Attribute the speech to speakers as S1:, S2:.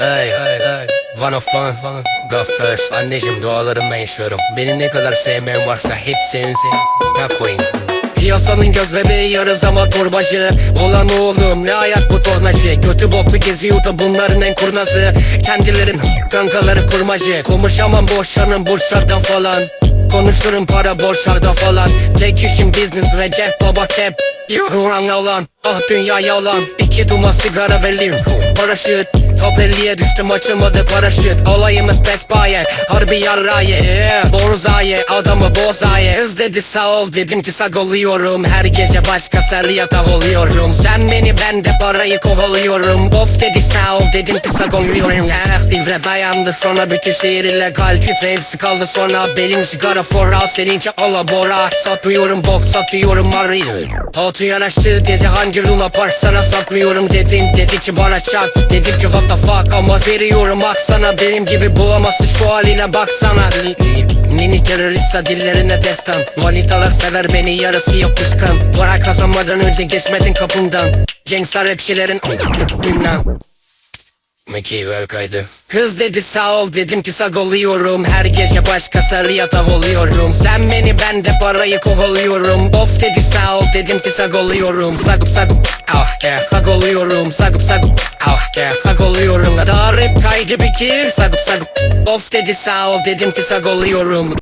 S1: Hey hey hey. One of fun fun Go first. Anneciğim dualarım ben yaşıyorum Beni ne kadar sevmeyen varsa hep sevin seni Ne koyayım Piyasanın göz bebeği yarız ama torbacı. Olan oğlum ne ayak bu tornacı? Kötü boklu geziyor da bunların en kurnazı Kendilerin kankaları kurmacı. Konuşamam boşanın burçlardan falan. Konuşurum para borçlarda falan. Tek işim business ve cep baba kep Yuhan olan ah dünya yalan. İki duman sigara ve lim Paraşüt Top 50'ye düştüm açılmadı paraşüt. Olayımız besbaye Harbi yarraye yeah. Borzaye. Adamı bozaye. Hız dedi sağ ol dedim ki sag oluyorum Her gece başka sarıyata oluyorum. Sen beni ben de parayı kovalıyorum. Of dedi sağ ol dedim ki sag oluyorum Eh divre dayandı sonra bütün şehir illegal Küfre hepsi kaldı. Sonra belim sigara fora Senince alabora Satmıyorum bok satıyorum arayı Altı yanaştı dedi hangi luna park sana saklıyorum dedin Dedi ki bana çak. Dedim ki what the fuck? Ama veriyorum baksana. Benim gibi bulamazsın şu haline baksana. Mini teröristsa dillerine destan. Manitalar sever beni yarısı yok kıskan Para kazanmadan önce geçmedin kapımdan Gangsta rapçilerin bilmem. Mickey ver kaydı. Kız dedi sağ ol. Dedim ki sag oluyorum. Her gece başka sarı yatav oluyorum. Sen beni ben de parayı kovalıyorum. Of dedi sağ ol. Dedim ki sag oluyorum. Sagup sagup ah eh sag oluyorum. Sagup sagup ah eh sag oluyorum. Daha rap kaydı bitir. Sagup sagup Of dedi sağ ol. Dedim ki sag oluyorum